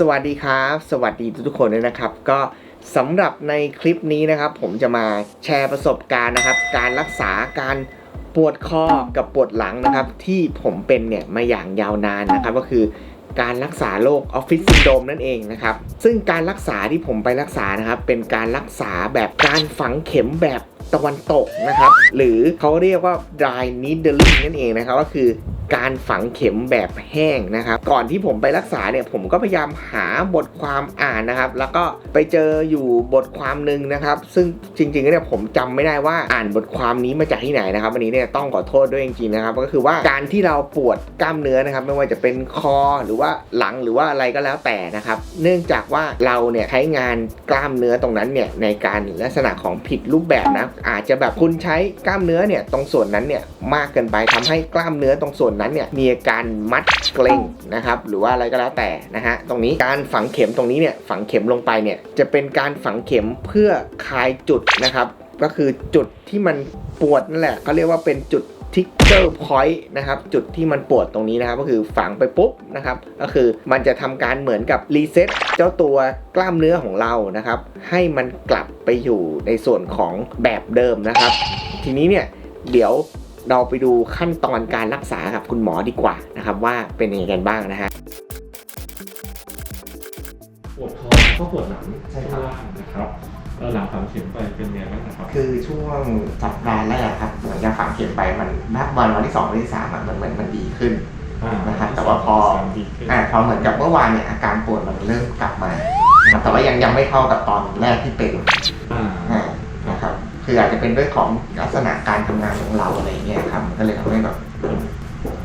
สวัสดีครับ สวัสดีทุกๆคนด้วยนะครับ ก็สำหรับในคลิปนี้นะครับ ผมจะมาแชร์ประสบการณ์นะครับ การรักษาการปวดคอกับปวดหลังนะครับ ที่ผมเป็นเนี่ยมาอย่างยาวนานนะครับ ก็คือการรักษาโรคออฟฟิศซินโดรมนั่นเองนะครับ ซึ่งการรักษาที่ผมไปรักษานะครับ เป็นการรักษาแบบการฝังเข็มแบบตะวันตกนะครับ หรือเขาเรียกว่า dry needling นั่นเองนะครับ ก็คือ การฝังเข็มแบบแห้งนะครับ ก่อนที่ผมไปรักษาเนี่ยผมก็พยายามหาบทความอ่านนะครับ แล้วก็ไปเจออยู่บทความหนึ่งนะครับ ซึ่งจริงๆเนี่ยผมจำไม่ได้ว่าอ่านบทความนี้มาจากที่ไหนนะครับวันนี้เนี่ยต้องขอโทษด้วยจริงๆนะครับ ก็คือว่าการที่เราปวดกล้ามเนื้อนะครับ ไม่ว่าจะเป็นคอหรือว่าหลังหรือว่าอะไรก็แล้วแต่นะครับ เนื่องจากว่าเราเนี่ยใช้งานกล้ามเนื้อตรงนั้นเนี่ยในการลักษณะของผิดรูปแบบนะอาจจะแบบคุณใช้กล้ามเนื้อเนี่ยตรงส่วนนั้นเนี่ยมากเกินไปทำให้กล้ามเนื้อตรงส่วนนั้นเนี่ยมีอาการมัดเกร็งนะครับหรือว่าอะไรก็แล้วแต่นะฮะตรงนี้การฝังเข็มตรงนี้เนี่ยฝังเข็มลงไปเนี่ยจะเป็นการฝังเข็มเพื่อคลายจุดนะครับ ก็คือจุดที่มันปวดนั่นแหละเขาเรียกว่าเป็นจุดทิกเกอร์พอยต์นะครับจุดที่มันปวดตรงนี้นะครับก็คือฝังไปปุ๊บนะครับก็คือมันจะทำการเหมือนกับรีเซ็ตเจ้าตัวกล้ามเนื้อของเรานะครับ ให้มันกลับไปอยู่ในส่วนของแบบเดิมนะครับ ทีนี้เนี่ยเดี๋ยว เราไปดูขั้นตอนการรักษากับคุณหมอดีกว่านะครับ ว่าเป็นยังไงกันบ้างนะฮะปวดคอก็ปวดหลังใช่ครับข้างล่างนะครับเอ่อหลังฝังเข็มไปเป็นไงบ้างนะครับ คือช่วงสัปดาห์แรกครับเหมือนจะฝังเข็มไปมันนับวันวันที่สองวันที่สามอะมันเหมือนมันดีขึ้นนะครับแต่ว่าพอ ดีขึ้นอ่าพอเหมือนกับเมื่อวานเนี่ยอาการปวดมันเริ่มกลับมานะครับแต่ว่ายังยังไม่เท่ากับตอนแรกที่เป็นอ่าอ่านะ ครับคืออาจจะเป็นด้วยของลักษณะการทำงานของเราอะไรเงี้ยครับมันก็เลยทำให้แบบ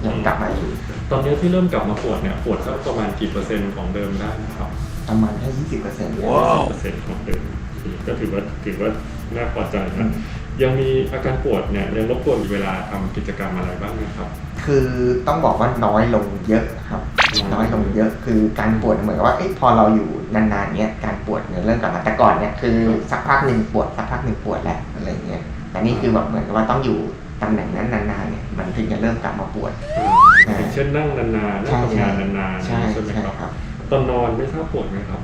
ยังกลับมาอยู่ตอนนี้ที่เริ่มกลับมาปวดเนี่ยปวดสักประมาณกี่เปอร์เซ็นต์ของเดิมได้นะครับประมาณแค่ยี่สิบเปอร์เซ็นต์เปอร์เซ็นต์ของเดิมก็ถือว่าถือว่าน่าพอใจนะยังมีอาการปวดเนี่ยยังรบกวนเวลาทำกิจกรรมอะไรบ้างไหมครับ คือต้องบอกว่าน้อยลงเยอะครับ น้อยลงเยอะคือการปวดเหมือนกับว่าเอ้พอเราอยู่นานๆเนี้ยการปวดเนี่ยเริ่มกลับมาแต่ก่อนเนี่ยคือสักพักหนึ่งปวดสักพักหนึ่งปวดแล้วอะไรเงี้ย แต่นี่คือแบบเหมือนกับว่าต้องอยู่ตำแหน่งนั้นนานๆเนี่ยมันถึงจะเริ่มกลับมาปวดอย่างเช่นนั่งนานๆนั่งทำงานนานๆใช่ใช่ไหมใช่ครับครับตอนนอนไม่ทราบปวดไหมครับ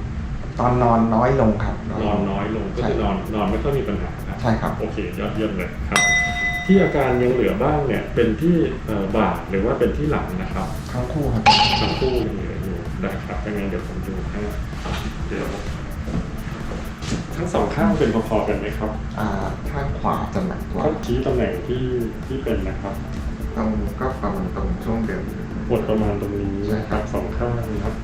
ตอนนอนน้อยลงครับนอนน้อยลงก็คือนอนนอนไม่ค่อยมีปัญหานะใช่ครับโอเคยอดเยี่ยมเลยครับ ที่อาการยังเหลือบ้างเนี่ยเป็นที่เอ่อบ่าหรือว่าเป็นที่หลังนะครับทั้งคู่ครับทั้งคู่ยังเหลืออยู่นะครับยังไงเดี๋ยวผมดูให้เดี๋ยว ทั้งสองข้างเป็นพอๆกันไหมครับอ่าข้างขวาจะหนักกว่าก็ชี้ตำแหน่งที่ที่เป็นนะครับตรงก็ประมาณตรงช่วงเดิม ปวดประมาณตรงนี้นะครับสองข้างนะครับ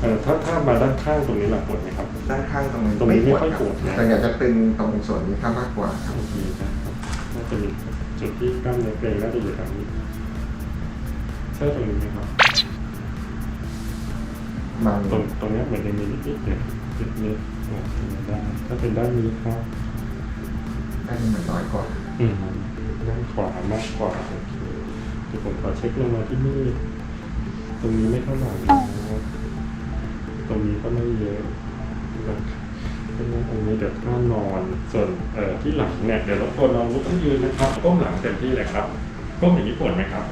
เอ่อถ้าถ้ามาด้านข้างตรงนี้ล่ะปวดไหมครับ ด้านข้างตรงนี้ตรงนี้ไม่คค่อยรับปวดนะ แต่อยากจะตึงตรงส่วนนี้ข้างมากกว่าครับ โอเคนะครับน่าจะมีจุดที่กล้ามเนื้อเกร็งน่าจะอยู่ตรงนี้ใช่ตรงนี้ไหมครับ มันตรงตรงเนี้ยเหมือนจะมีนิดนิดๆเนี่ยนิดนิดๆโอเคได้ ถ้าเป็นด้านนี้ครับด้านนี้มันน้อยกว่าอืมด้านขวามากกว่าโอเคเดี๋ยวผมขอเช็คลงมาที่นี่ ตรงนี้ไม่เท่าไหร่นะครับตรงนี้ก็ไม่เยอะนะครับเพราะฉะนั้นตรงนี้เดี๋ยวถ้านอน ส่วนเอ่อที่หลังเนี่ยเดี๋ยวรบกวนลองลุกขึ้นยืนนะครับก้มหลังเต็มที่เลยครับก้มอย่างนี้ปวดไหมครับ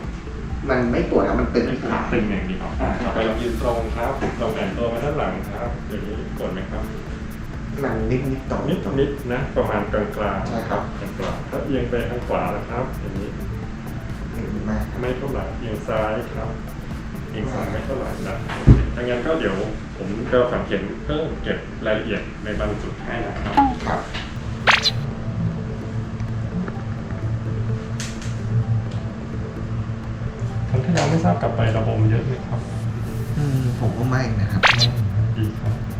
มันไม่ปวดครับมันตึงไม่ที่ปวดขาตึงอย่างเดียวอ่าต่อไปเรายืนตรงครับลองแบ่งตัวมาด้านหลังครับอย่างนี้ปวดไหมครับ มันนิดนิดๆตรงนิดนิดๆนะประมาณกลางกลางใช่ครับกลางกลางๆถ้าเอียงไปทางขวานะครับ อย่างนี้ตึงมากครับไม่เท่าไหร่เอียงซ้ายครับเอียงซ้ายไม่เท่าไหร่นะดังนั้นก็เดี๋ยวผมจะฝังเข็มเพิ่มเก็บรายละเอียดในบางจุดให้นะครับครับครั้งที่แล้วไม่ทราบกลับไประบมเยอะไหมครับ อืมผมก็ไม่นะครับดีครับอืม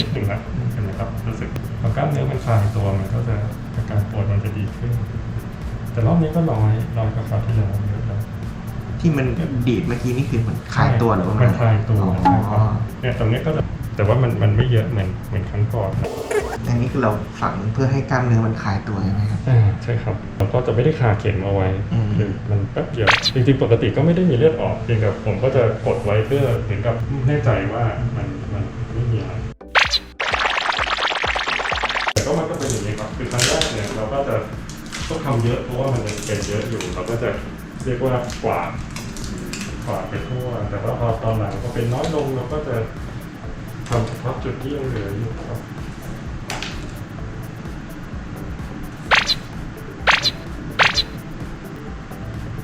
นิดหนึ่งละเห็นไหมครับรู้สึกพอกล้ามเนื้อมันคลายตัวมันก็จะอาการปวดมันจะดีขึ้น แต่รอบนี้ก็น้อยน้อยกว่าคราวที่แล้วเยอะแล้วที่มันดีดเมื่อกี้นี่คือเหมือนคลายตัวหรือว่ามันคลายตัวอ๋อใช่ครับเนี่ยตรงเนี้ยก็จะแต่ว่ามันมันไม่เยอะเหมือนเหมือนครั้งก่อนนะอันนี้คือเราฝังเพื่อให้กล้ามเนื้อมันคลายตัวใช่ไหมครับ อ่าใช่ครับแล้วก็จะไม่ได้คาเข็มเอาไว้อืม คือมันแป๊บเดียวจริงๆปกติก็ไม่ได้มีเลือดออกเพียงแต่ผมก็จะกดไว้เพื่อถึงกับแน่ใจว่ามัน ต้องทำเยอะเพราะว่ามันยังเป็นเยอะอยู่เราก็จะเรียกว่ากวาดขวาดไปทั่ว แต่ว่าพอตอนหลังก็เป็นน้อยลงเราก็จะทำเฉพาะจุดที่ยังเหลืออยู่ครับ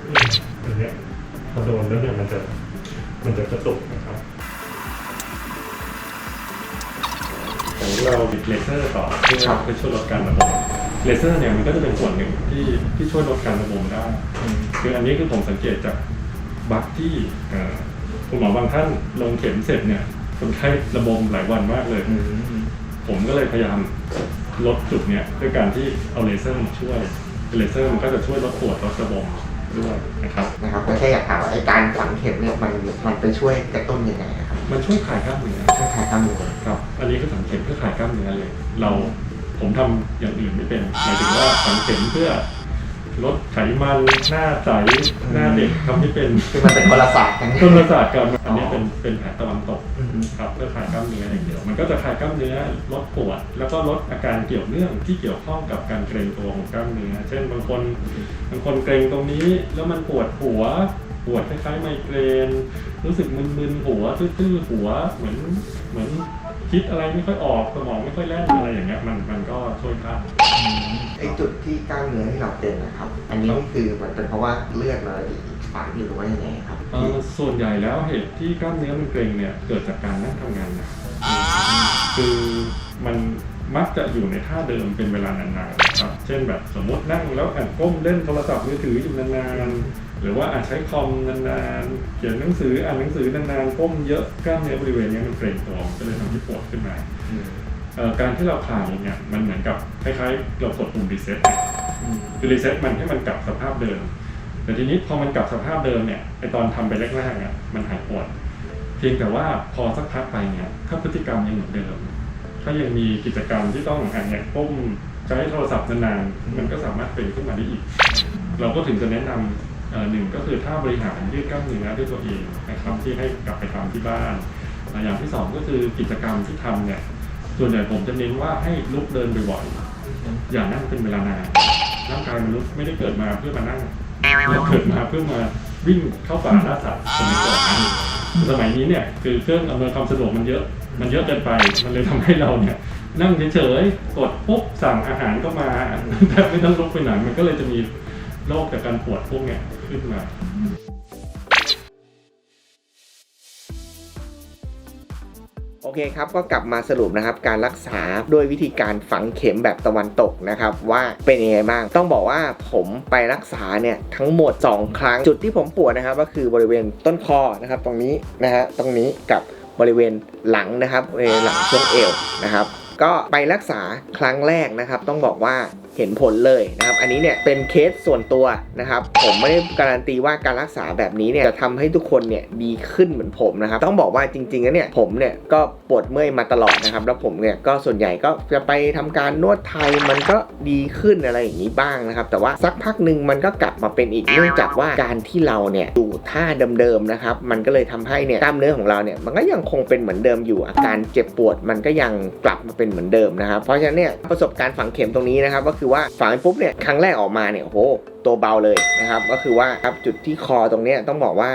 อืมอันเนี้ยพอโดนแล้วเนี่ยมันจะมันจะกระตุกนะครับอย่างเราบิดเลเซอร์ต่อเพื่อครับเพื่อช่วยลดการระบม เลเซอร์เนี่ยมันก็จะเป็นส่วนหนึ่งที่ที่ช่วยลดการระบมได้ คืออันนี้คือผมสังเกตจากบัคที่เอ่อคุณหมอบางท่านลงเข็มเสร็จเนี่ยคนไข้ระบมหลายวันมากเลย ผมก็เลยพยายามลดจุดเนี่ยด้วยการที่เอาเลเซอร์มาช่วยเลเซอร์มันก็จะช่วยลดปวดลดระบมด้วยนะครับนะครับก็แค่อยากถามว่าไอ้การฝังเข็มเนี่ยมันมันไปช่วยกระตุ้นยังไงอะครับมันช่วยคลายกล้ามเนื้อช่วยคลายกล้ามเนื้อครับ อันนี้คือฝังเข็มเพื่อคลายกล้ามเนื้อเลย เรา ผมทำอย่างอื่นไม่เป็นหมายถึงว่าฝังเข็มเพื่อลดไขมันหน้าใสหน้าเด็กทำให้เป็นคือมันเป็นคนละศาสตร์กันต้นประสาทกันอันนี้เป็นเป็นแผนตะวันตกอืมครับเพื่อคลายกล้ามเนื้ออย่างเดียว มันก็จะคลายกล้ามเนื้อลดปวด แล้วก็ลดอาการเกี่ยวเนื่องที่เกี่ยวข้องกับการเกร็งตัวของกล้ามเนื้อ เช่นบางคนบางคนเกร็งตรงนี้แล้วมันปวดหัวปวดคล้ายๆไมเกรน รู้สึกมึนๆหัวตื้อๆหัวเหมือนเหมือน คิดอะไรไม่ค่อยออกสมองไม่ค่อยแล่นอะไรอย่างเงี้ยมันมันก็ช่วยได้ไอ้จุดที่กล้ามเนื้อที่เราเป็นนะครับ อันนี้นี่คือมันเป็นเพราะว่าเลือดมาฝังอยู่หรือว่ายังไงครับเอ่อส่วนใหญ่แล้วเหตุที่กล้ามเนื้อมันเกร็งเนี่ยเกิดจากการนั่งทำงานหนะคือมัน มักจะอยู่ในท่าเดิมเป็นเวลานานๆนะครับ เช่นแบบสมมตินั่งแล้วอ่านก้มเล่นโทรศัพท์มือถืออยู่นานๆ หรือว่าอ่านใช้คอมนานๆ เขียนหนังสืออ่านหนังสือนานๆ ก้มเยอะกล้ามเนื้อบริเวณเนี้ยมันเกร็งตัวมันก็เลยทำให้ปวดขึ้นมาเอ่อการที่เราคลายเนี่ยมันเหมือนกับคล้ายๆเรากดปุ่มรีเซ็ตคือรีเซ็ตมันให้มันกลับสภาพเดิม แต่ทีนี้พอมันกลับสภาพเดิมเนี่ยไอตอนทำไปแรกๆเนี่ยมันหายปวด เพียงแต่ว่าพอสักพักไปเนี่ยถ้าพฤติกรรมยังเหมือนเดิม ถ้ายังมีกิจกรรมที่ต้องอ่านเนี่ยก้มใช้โทรศัพท์นานๆมันก็สามารถเป็นขึ้นมาได้อีก เราก็ถึงจะแนะนำหนึ่งก็คือถ้าบริหารยืดกล้ามเนื้อด้วยตัวเองนะครับที่ให้กลับไปทำที่บ้าน อย่างที่สองก็คือกิจกรรมที่ทำเนี่ยส่วนใหญ่ผมจะเน้นว่าให้ลุกเดินบ่อยๆอย่านั่งเป็นเวลานานร่างกายมนุษย์ไม่ได้เกิดมาเพื่อมานั่งเราเกิดมาเพื่อมาวิ่งเข้าป่าล่าสัตว์สมัยก่อนสมัยนี้เนี่ยคือเครื่องอำนวยความสะดวกมันเยอะ มันเยอะเกินไป มันเลยทำให้เราเนี่ยนั่งเฉยๆ กดปุ๊บสั่งอาหารก็มาแทบไม่ต้องลุกไปไหน มันก็เลยจะมีโรคจากการปวดพวกเนี้ยขึ้นมาโอเคครับก็กลับมาสรุปนะครับการรักษาด้วยวิธีการฝังเข็มแบบตะวันตกนะครับว่าเป็นยังไงบ้างต้องบอกว่าผมไปรักษาเนี่ยทั้งหมด 2 ครั้งจุดที่ผมปวดนะครับ ก็คือบริเวณต้นคอนะครับ ตรงนี้นะฮะตรงนี้กับ บริเวณหลังนะครับบริเวณหลังช่วงเอวนะครับ ก็ไปรักษาครั้งแรกนะครับ ต้องบอกว่า เห็นผลเลยนะครับ อันนี้เนี่ยเป็นเคสส่วนตัวนะครับ ผมไม่ได้การันตีว่าการรักษาแบบนี้เนี่ยจะทำให้ทุกคนเนี่ยดีขึ้นเหมือนผมนะครับ ต้องบอกว่าจริงๆแล้วเนี่ยผมเนี่ยก็ปวดเมื่อยมาตลอดนะครับ แล้วผมเนี่ยก็ส่วนใหญ่ก็จะไปทำการนวดไทยมันก็ดีขึ้นอะไรอย่างนี้บ้างนะครับ แต่ว่าสักพักหนึ่งมันก็กลับมาเป็นอีกเนื่องจากว่าการที่เราเนี่ยอยู่ท่าเดิมๆนะครับ มันก็เลยทำให้เนี่ยกล้ามเนื้อของเราเนี่ยมันก็ยังคงเป็นเหมือนเดิมอยู่ อาการเจ็บปวดมันก็ยังกลับมาเป็นเหมือนเดิมนะครับ เพราะฉะนั้นเนี่ยประสบการณ์ฝังเข็มตรงนี้นะครับก็คือว่าฝังไปปุ๊บเนี่ยครั้งแรกออกมาเนี่ยโอ้โหตัวเบาเลยนะครับ ก็คือว่าครับจุดที่คอตรงเนี้ยต้องบอกว่า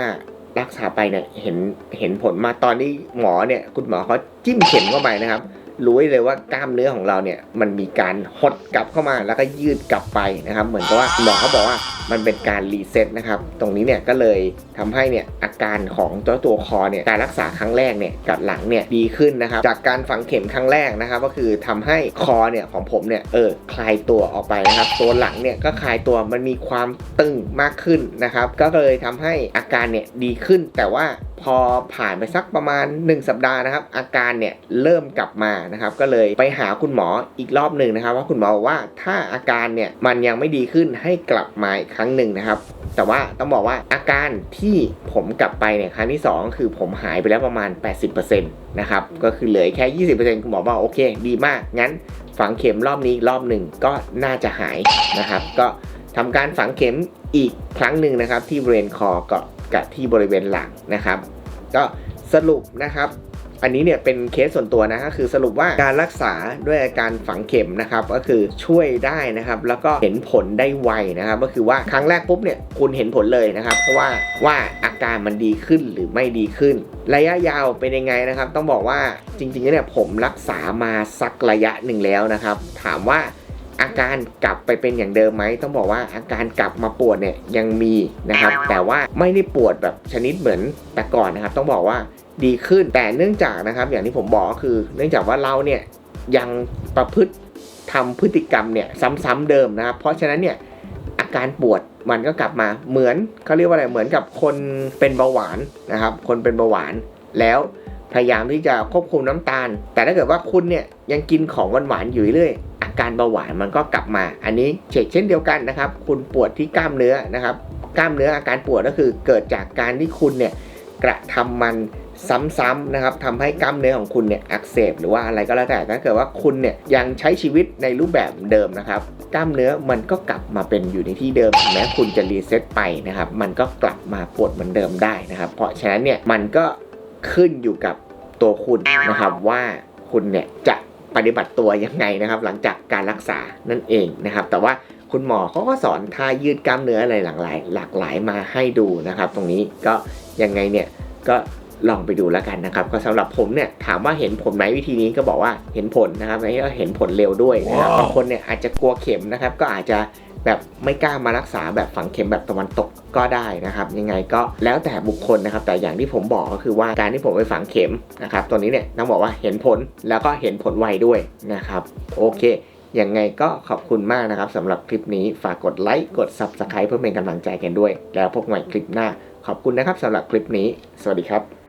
รักษาไปเนี่ยเห็นเห็นผลมาตอนที่หมอเนี่ยคุณหมอเขาจิ้มเข็มเข้าไปนะครับ รู้เลยว่ากล้ามเนื้อของเราเนี่ยมันมีการหดกลับเข้ามาแล้วก็ยืดกลับไปนะครับ เหมือนกับว่าหมอเขาบอกว่ามันเป็นการรีเซ็ตนะครับ ตรงนี้เนี่ยก็เลยทำให้เนี่ยอาการของตัวตัวคอเนี่ยการรักษาครั้งแรกเนี่ยกับหลังเนี่ยดีขึ้นนะครับ จากการฝังเข็มครั้งแรกนะครับ ก็คือทำให้คอเนี่ยของผมเนี่ยเออคลายตัวออกไปนะครับ ตัวหลังเนี่ยก็คลายตัวมันมีความตึงมากขึ้นนะครับ ก็เลยทำให้อาการเนี่ยดีขึ้นแต่ว่า พอผ่านไปสักประมาณ 1 สัปดาห์นะครับ อาการเนี่ยเริ่มกลับมานะครับ ก็เลยไปหาคุณหมออีกรอบหนึ่งนะครับว่าคุณหมอบอกว่าถ้าอาการเนี่ยมันยังไม่ดีขึ้นให้กลับมาอีกครั้งหนึ่งนะครับ แต่ว่าต้องบอกว่าอาการที่ผมกลับไปเนี่ยครั้งที่ 2 คือผมหายไปแล้วประมาณ 80%นะครับก็คือเหลือแค่ 20%คุณหมอบอกโอเค ดีมากงั้นฝังเข็มรอบนี้รอบหนึ่งก็น่าจะหายนะครับ ก็ทำการฝังเข็มอีกครั้งหนึ่งนะครับ ที่บริเวณคอกับ กับที่บริเวณหลังนะครับ ก็สรุปนะครับ อันนี้เนี่ยเป็นเคสส่วนตัวนะก็คือสรุปว่าการรักษาด้วยอาการฝังเข็มนะครับ ก็คือช่วยได้นะครับ แล้วก็เห็นผลได้ไวนะครับ ก็คือว่าครั้งแรกปุ๊บเนี่ยคุณเห็นผลเลยนะครับ เพราะว่าว่าอาการมันดีขึ้นหรือไม่ดีขึ้น ระยะยาวเป็นยังไงนะครับ ต้องบอกว่าจริงๆเนี่ยผมรักษามาสักระยะหนึ่งแล้วนะครับ ถามว่า อาการกลับไปเป็นอย่างเดิมไหมต้องบอกว่าอาการกลับมาปวดเนี่ยยังมีนะครับ แต่ว่าไม่ได้ปวดแบบชนิดเหมือนแต่ก่อนนะครับ ต้องบอกว่าดีขึ้นแต่เนื่องจากนะครับ อย่างที่ผมบอกก็คือ เนื่องจากว่าเราเนี่ยยังประพฤติทำพฤติกรรมเนี่ยซ้ำๆเดิมนะครับ เพราะฉะนั้นเนี่ยอาการปวดมันก็กลับมาเหมือนเขาเรียกว่าอะไรเหมือนกับคนเป็นเบาหวานนะครับ คนเป็นเบาหวานแล้วพยายามที่จะควบคุมน้ำตาล แต่ถ้าเกิดว่าคุณเนี่ยยังกินของหวานๆอยู่เรื่อย อาการเบาหวานมันก็กลับมา อันนี้เช่นเช่นเดียวกันนะครับ คุณปวดที่กล้ามเนื้อนะครับ กล้ามเนื้ออาการปวดก็คือเกิดจากการที่คุณเนี่ยกระทำมันซ้ำๆนะครับทำให้กล้ามเนื้อของคุณเนี่ยอักเสบหรือว่าอะไรก็แล้วแต่ถ้าเกิดว่าคุณเนี่ยยังใช้ชีวิตในรูปแบบเดิมนะครับ กล้ามเนื้อมันก็กลับมาเป็นอยู่ในที่เดิมแม้คุณจะรีเซ็ตไปนะครับ มันก็กลับมาปวดเหมือนเดิมได้นะครับ เพราะฉะนั้นเนี่ยมันก็ขึ้นอยู่กับตัวคุณนะครับว่าคุณเนี่ยจะ ปฏิบัติตัวยังไงนะครับ หลังจากการรักษานั่นเองนะครับ แต่ว่าคุณหมอเขาก็สอนท่ายืดกล้ามเนื้ออะไรหลากหลาย หลากหลายมาให้ดูนะครับ ตรงนี้ก็ยังไงเนี่ยก็ลองไปดูแล้วกันนะครับ ก็สำหรับผมเนี่ยถามว่าเห็นผลไหมวิธีนี้ก็บอกว่าเห็นผลนะครับแล้วก็เห็นผลเร็วด้วยนะครับบางคนเนี่ยอาจจะกลัวเข็มนะครับ ก็อาจจะ แบบไม่กล้ามารักษาแบบฝังเข็มแบบตะวันตกก็ได้นะครับ ยังไงก็แล้วแต่บุคคลนะครับ แต่อย่างที่ผมบอกก็คือว่าการที่ผมไปฝังเข็มนะครับตัวนี้เนี่ยต้องบอกว่าเห็นผลแล้วก็เห็นผลไวด้วยนะครับโอเคยังไงก็ขอบคุณมากนะครับสำหรับคลิปนี้ฝากกดไลค์กด Subscribe เพื่อเป็นกำลังใจกันด้วย แล้วพบกันใหม่คลิปหน้า ขอบคุณนะครับสำหรับคลิปนี้ สวัสดีครับ